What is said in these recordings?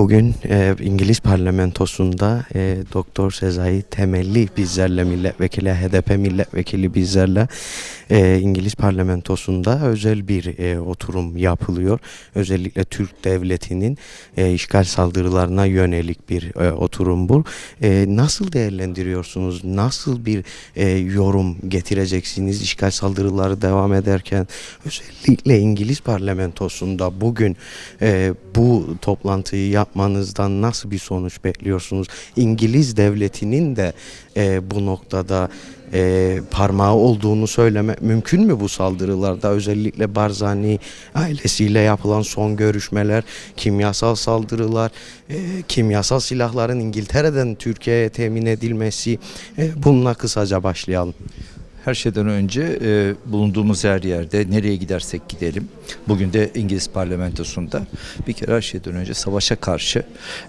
Bugün e, İngiliz parlamentosunda e, Doktor Sezai Temelli bizlerle milletvekili, HDP milletvekili bizlerle e, İngiliz parlamentosunda özel bir e, oturum yapılıyor. Özellikle Türk devletinin e, işgal saldırılarına yönelik bir e, oturum bu. E, nasıl değerlendiriyorsunuz? Nasıl bir e, yorum getireceksiniz işgal saldırıları devam ederken? Özellikle İngiliz parlamentosunda bugün e, bu toplantıyı yapmanızdan nasıl bir sonuç bekliyorsunuz? İngiliz devletinin de e, bu noktada e, parmağı olduğunu söylemek mümkün mü bu saldırılarda? Özellikle Barzani ailesiyle yapılan son görüşmeler, kimyasal saldırılar, e, kimyasal silahların İngiltere'den Türkiye'ye temin edilmesi. E, bununla kısaca başlayalım. Her şeyden önce e, bulunduğumuz her yerde nereye gidersek gidelim. Bugün de İngiliz parlamentosunda bir kere her şeyden önce savaşa karşı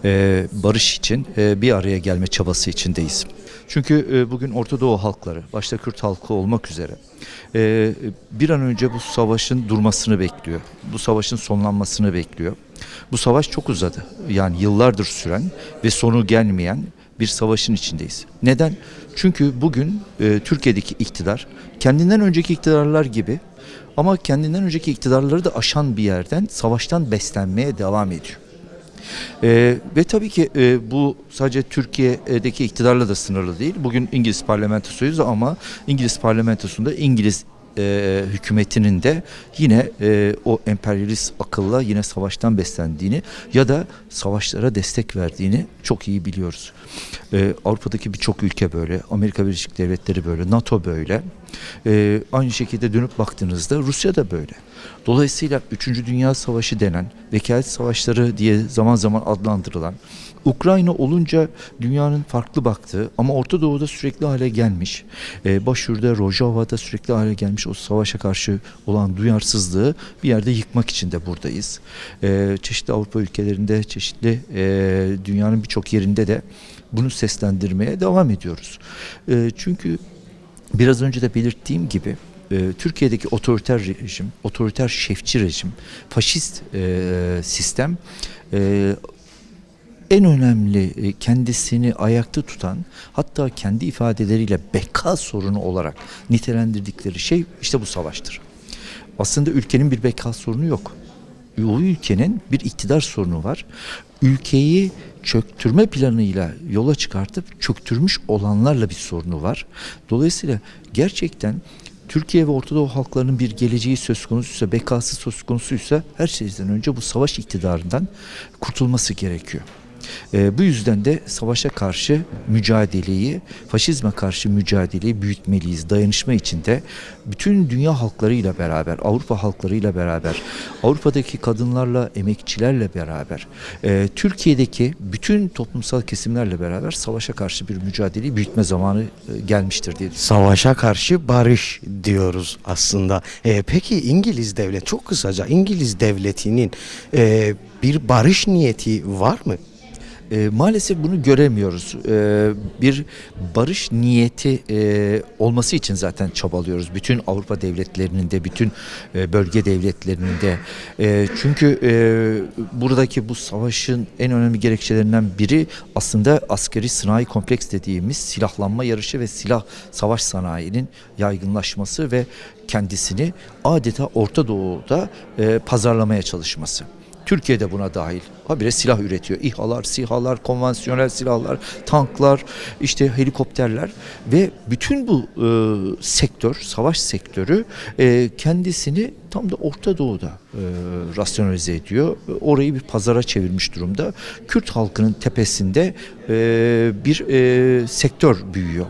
e, barış için e, bir araya gelme çabası içindeyiz. Çünkü e, bugün Orta Doğu halkları, başta Kürt halkı olmak üzere e, bir an önce bu savaşın durmasını bekliyor. Bu savaşın sonlanmasını bekliyor. Bu savaş çok uzadı. Yani yıllardır süren ve sonu gelmeyen bir savaşın içindeyiz. Neden? Çünkü bugün e, Türkiye'deki iktidar kendinden önceki iktidarlar gibi ama kendinden önceki iktidarları da aşan bir yerden savaştan beslenmeye devam ediyor. E, ve tabii ki e, bu sadece Türkiye'deki iktidarla da sınırlı değil. Bugün İngiliz parlamentosuyuz ama İngiliz parlamentosunda İngiliz e, hükümetinin de yine e, o emperyalist akılla yine savaştan beslendiğini ya da savaşlara destek verdiğini çok iyi biliyoruz. E, Avrupa'daki birçok ülke böyle, Amerika Birleşik Devletleri böyle, NATO böyle. E, aynı şekilde dönüp baktığınızda Rusya da böyle. Dolayısıyla 3. Dünya Savaşı denen, vekalet savaşları diye zaman zaman adlandırılan, Ukrayna olunca dünyanın farklı baktığı ama Orta Doğu'da sürekli hale gelmiş, e, Başur'da, Rojava'da sürekli hale gelmiş o savaşa karşı olan duyarsızlığı bir yerde yıkmak için de buradayız. E, çeşitli Avrupa ülkelerinde, çeşitli e, dünyanın birçok yerinde de bunu seslendirmeye devam ediyoruz. E, çünkü biraz önce de belirttiğim gibi e, Türkiye'deki otoriter rejim, otoriter şefçi rejim, faşist e, sistem e, en önemli e, kendisini ayakta tutan hatta kendi ifadeleriyle beka sorunu olarak nitelendirdikleri şey işte bu savaştır. Aslında ülkenin bir beka sorunu yok. O ülkenin bir iktidar sorunu var. Ülkeyi çöktürme planıyla yola çıkartıp çöktürmüş olanlarla bir sorunu var. Dolayısıyla gerçekten Türkiye ve Orta Doğu halklarının bir geleceği söz konusuysa, bekası söz konusuysa her şeyden önce bu savaş iktidarından kurtulması gerekiyor. Ee, bu yüzden de savaşa karşı mücadeleyi, faşizme karşı mücadeleyi büyütmeliyiz. Dayanışma içinde bütün dünya halklarıyla beraber, Avrupa halklarıyla beraber, Avrupa'daki kadınlarla, emekçilerle beraber, e, Türkiye'deki bütün toplumsal kesimlerle beraber savaşa karşı bir mücadeleyi büyütme zamanı e, gelmiştir diye. Savaşa karşı barış diyoruz aslında. E, peki İngiliz devlet çok kısaca İngiliz devletinin e, bir barış niyeti var mı? E, maalesef bunu göremiyoruz. E, bir barış niyeti e, olması için zaten çabalıyoruz. Bütün Avrupa devletlerinin de, bütün e, bölge devletlerinin de. E, çünkü e, buradaki bu savaşın en önemli gerekçelerinden biri aslında askeri sanayi kompleks dediğimiz silahlanma yarışı ve silah savaş sanayinin yaygınlaşması ve kendisini adeta Orta Doğu'da e, pazarlamaya çalışması. Türkiye de buna dahil. Habire silah üretiyor. İHA'lar, SİHA'lar, konvansiyonel silahlar, tanklar, işte helikopterler ve bütün bu e, sektör, savaş sektörü e, kendisini tam da Orta Doğu'da e, rasyonalize ediyor. Orayı bir pazara çevirmiş durumda. Kürt halkının tepesinde e, bir e, sektör büyüyor.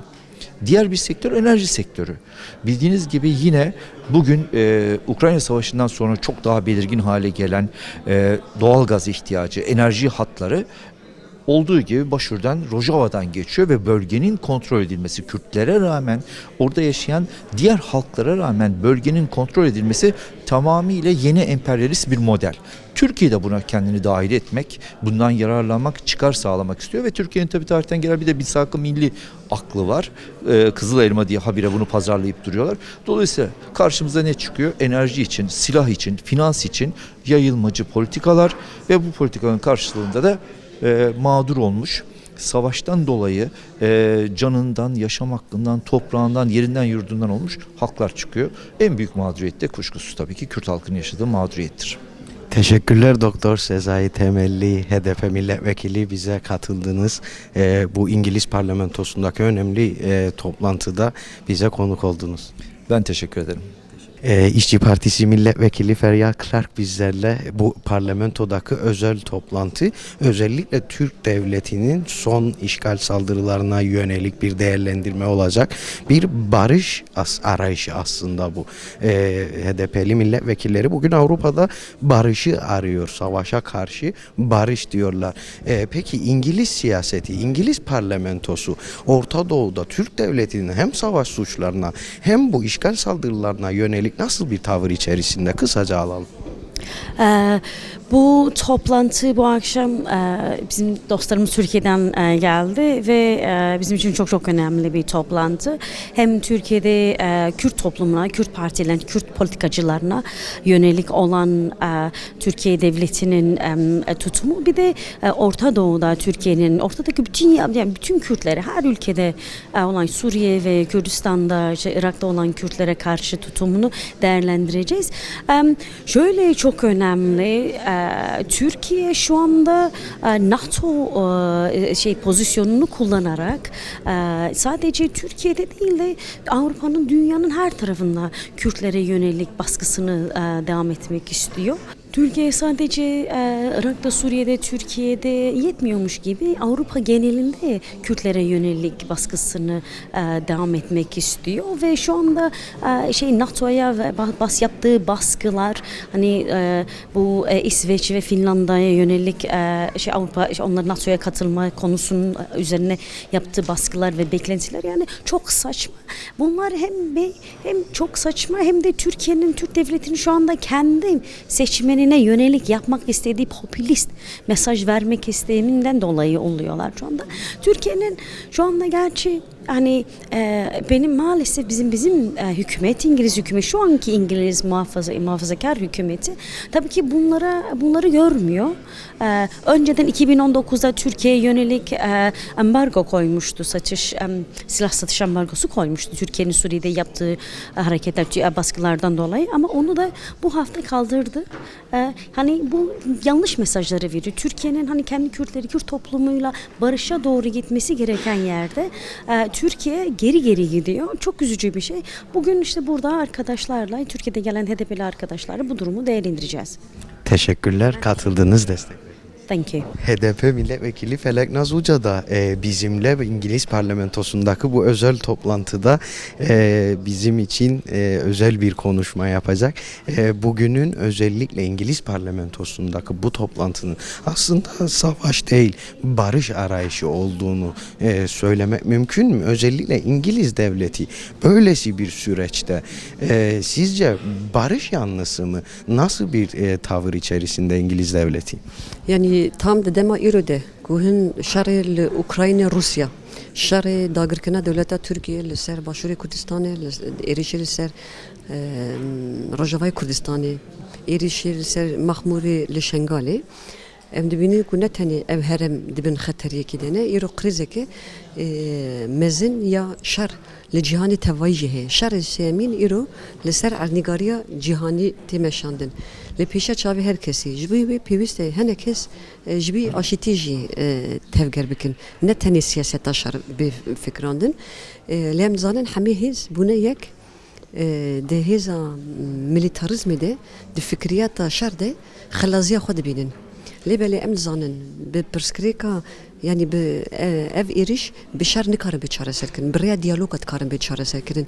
Diğer bir sektör enerji sektörü. Bildiğiniz gibi yine bugün e, Ukrayna Savaşı'ndan sonra çok daha belirgin hale gelen e, doğal gaz ihtiyacı, enerji hatları olduğu gibi Başur'dan Rojava'dan geçiyor ve bölgenin kontrol edilmesi Kürtlere rağmen orada yaşayan diğer halklara rağmen bölgenin kontrol edilmesi tamamıyla yeni emperyalist bir model. Türkiye de buna kendini dahil etmek, bundan yararlanmak, çıkar sağlamak istiyor ve Türkiye'nin tabii tarihten gelen bir de bir milli aklı var. Ee, Kızıl elma diye habire bunu pazarlayıp duruyorlar. Dolayısıyla karşımıza ne çıkıyor? Enerji için, silah için, finans için yayılmacı politikalar ve bu politikanın karşılığında da e, mağdur olmuş savaştan dolayı e, canından, yaşam hakkından, toprağından, yerinden, yurdundan olmuş halklar çıkıyor. En büyük mağduriyet de kuşkusuz tabii ki Kürt halkının yaşadığı mağduriyettir. Teşekkürler Doktor Sezai Temelli HDP milletvekili bize katıldınız. Ee, bu İngiliz parlamentosundaki önemli e, toplantıda bize konuk oldunuz. Ben teşekkür ederim. Ee, İşçi Partisi milletvekili Feryal Clark bizlerle bu parlamentodaki özel toplantı özellikle Türk devletinin son işgal saldırılarına yönelik bir değerlendirme olacak. Bir barış as arayışı aslında bu. Ee, HDP'li milletvekilleri bugün Avrupa'da barışı arıyor. Savaşa karşı barış diyorlar. Ee, peki İngiliz siyaseti, İngiliz parlamentosu Orta Doğu'da Türk devletinin hem savaş suçlarına hem bu işgal saldırılarına yönelik nasıl bir tavır içerisinde kısaca alalım. Ee, bu toplantı bu akşam e, bizim dostlarımız Türkiye'den e, geldi ve e, bizim için çok çok önemli bir toplantı. Hem Türkiye'de Kürt toplumuna, Kürt partilerine, Kürt politikacılarına yönelik olan Türkiye devletinin tutumu bir de Orta Doğu'da Türkiye'nin ortadaki bütün yani bütün Kürtlere her ülkede olan Suriye ve Kürdistan'da işte Irak'ta olan Kürtlere karşı tutumunu değerlendireceğiz. Şöyle çok önemli e, Türkiye şu anda e, NATO e, şey pozisyonunu kullanarak e, sadece Türkiye'de değil de Avrupa'nın dünyanın her tarafında Kürtlere yönelik baskısını devam etmek istiyor. Türkiye sadece e, Irak'ta, Suriye'de, Türkiye'de yetmiyormuş gibi Avrupa genelinde Kürtlere yönelik baskısını e, devam etmek istiyor ve şu anda e, şey NATO'ya bas yaptığı baskılar hani e, bu e, İsveç ve Finlandiya'ya yönelik e, şey Avrupa işte onlar NATO'ya katılma konusunun üzerine yaptığı baskılar ve beklentiler yani çok saçma. Bunlar hem hem çok saçma hem de Türkiye'nin Türk devletinin şu anda kendi seçmenine yönelik yapmak istediği popülist mesaj vermek isteminden dolayı oluyorlar şu anda. Türkiye'nin şu anda gerçi hani e, benim maalesef bizim bizim e, hükümet İngiliz hükümeti şu anki İngiliz muhafaza muhafazakar hükümeti tabii ki bunlara bunları görmüyor. E, önceden 2019'da Türkiye'ye yönelik e, ambargo koymuştu satış e, silah satış ambargosu koymuştu Türkiye'nin Suriye'de yaptığı hareketler e, baskılardan dolayı ama onu da bu hafta kaldırdı. E, hani bu yanlış mesajları veriyor. Türkiye'nin hani kendi Kürtleri Kürt toplumuyla barışa doğru gitmesi gereken yerde e, Türkiye geri geri gidiyor. Çok üzücü bir şey. Bugün işte burada arkadaşlarla Türkiye'de gelen HDP'li arkadaşlarla bu durumu değerlendireceğiz. Teşekkürler katıldığınız destek. Thank you. HDP milletvekili Felek Naz Uca da e, bizimle İngiliz parlamentosundaki bu özel toplantıda e, bizim için e, özel bir konuşma yapacak. E, bugünün özellikle İngiliz parlamentosundaki bu toplantının aslında savaş değil barış arayışı olduğunu e, söylemek mümkün mü? Özellikle İngiliz devleti böylesi bir süreçte e, sizce barış yanlısı mı? Nasıl bir e, tavır içerisinde İngiliz devleti? Yani tam da dema irode guhin şerri li Ukrayna Rusya. Şerri dagirkina devleta Türkiye li ser başuri Kurdistanê li êrişê li ser e, Rojavayê Em dibînin ku ne tenê ev herem dibin xeteriyekî de ne îro krîzeke e, mezin ya şer li cîhanê tevayî jî heye şerê sêmîn îro li ser ernîgariya cîhanî tê meşandin li pêşa çavê her kesî. Ji bo wê pêwîst e hinek kes e, ji bî aşîtî jî e, tevger bikin. Ne tenê siyaseta şer bê fikrandin e, lê em dizanin hemê hêz bûne yek e, di hêza milîtarizmê de di fikriyata şer de xelaziya xwe dibînin lê belê em dizanin bi pirsgirêka yani bi e, ev êriş bi şer nikarin bi çareserkirin bi rêya diyaloga dikarin bi çareserkirin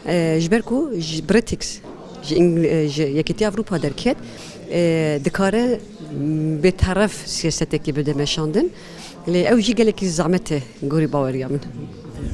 İngiliz di parçakirina Lozanê de jî pir zêde heye, di siyaseta giştî de jî tîv heye, e, di hemî devletan de min- e, şer de jî e, hêza wê heye. Lê pêwîst e Ru- e, İngiltere jî rol û misyona xwe aşîtî bimeşîne. E, Ji ciyekî ve bidin dest pêkirin. E, Ev îro şanseke ji bo İngiltere. E, Ji ber ku ji Brexit ji İng- e, ji Yekîtiya Avrupa derket e, dikare bi taraf siyasetekî bide meşandin. Lê ew jî gelekî zahmet e gorî baweriya min.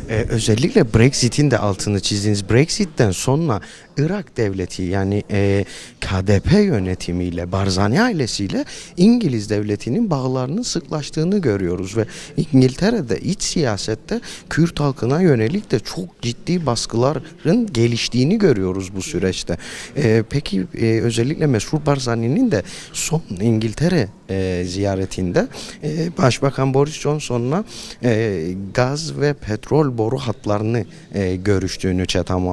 Ee, özellikle Brexit'in de altını çizdiğiniz Brexit'ten sonra Irak devleti yani e, KDP yönetimiyle Barzani ailesiyle İngiliz devletinin bağlarının sıklaştığını görüyoruz ve İngiltere'de iç siyasette Kürt halkına yönelik de çok ciddi baskıların geliştiğini görüyoruz bu süreçte. Ee, peki e, özellikle Mesrur Barzani'nin de son İngiltere e, ziyaretinde e, Başbakan Boris Johnson'la e, gaz ve petrol boru hatlarını e, görüştüğünü Chatham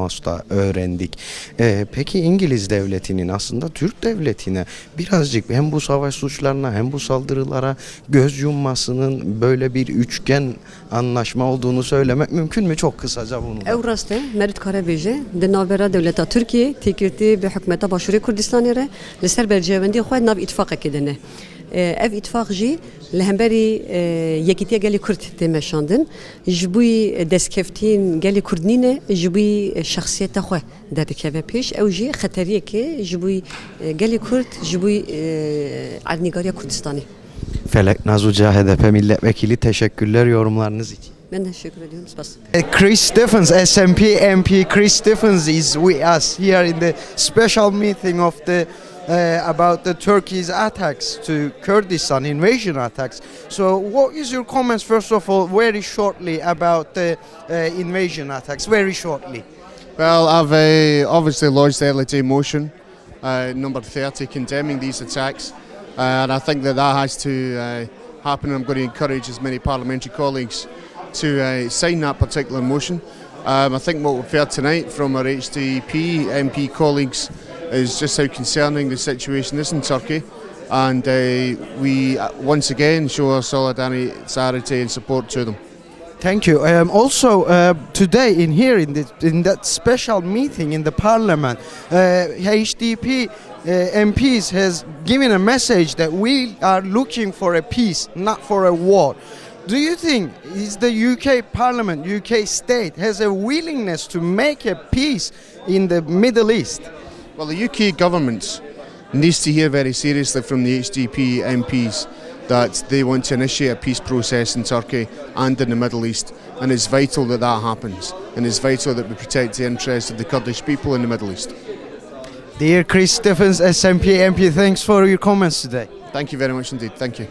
öğrendik. E, peki İngiliz devletinin aslında Türk devletine birazcık hem bu savaş suçlarına hem bu saldırılara göz yummasının böyle bir üçgen anlaşma olduğunu söylemek mümkün mü? Çok kısaca bunu. da. Ew rast e merit kare bêje di navbera devleta Türkiye têkirtî bi hikûmeta Başûrê Kurdistanê re li ser bercewendî xwe nav îtfaqekê dine. E, Ev îtfaq jî li hemberî e, yekîtiya gelê Kurd tê meşandin ji bûî destkeftîn gelê Kurd nîne ji bûî şexsiyeta xwe derdikeve pêş ew jî xeteriyekê ji bûî e, gelê Kurd ji bûî e, alnîgariya Kurdistanê. Felek Nazuca HDP milletvekili teşekkürler yorumlarınız için. Ben teşekkür ediyorum. Spas. Uh, Chris Stephens, SNP MP Chris Stephens is with us here in the special meeting of the uh, about the Turkey's attacks to Kurdistan invasion attacks. So, what is your comments first of all, very shortly about the uh, invasion attacks, very shortly? Well, I've uh, obviously lodged the LTA motion, uh, number 30, condemning these attacks. Uh, and I think that that has to uh, happen. I'm going to encourage as many parliamentary colleagues to sign that particular motion. Um, I think what we've heard tonight from our HDP MP colleagues is just how concerning the situation is in Turkey. And uh, we uh, once again show our solidarity and support to them. Thank you. Um, also, uh, today in here in the, in that special meeting in the parliament, uh, HDP uh, MPs has given a message that we are looking for a peace, not for a war. Do you think is the UK Parliament, UK state has a willingness to make a peace in the Middle East? Well, the UK government needs to hear very seriously from the HDP MPs that they want to initiate a peace process in Turkey and in the Middle East, and it's vital that that happens, and it's vital that we protect the interests of the Kurdish people in the Middle East. Dear Chris Stephens, SMP MP, thanks for your comments today. Thank you very much indeed. Thank you.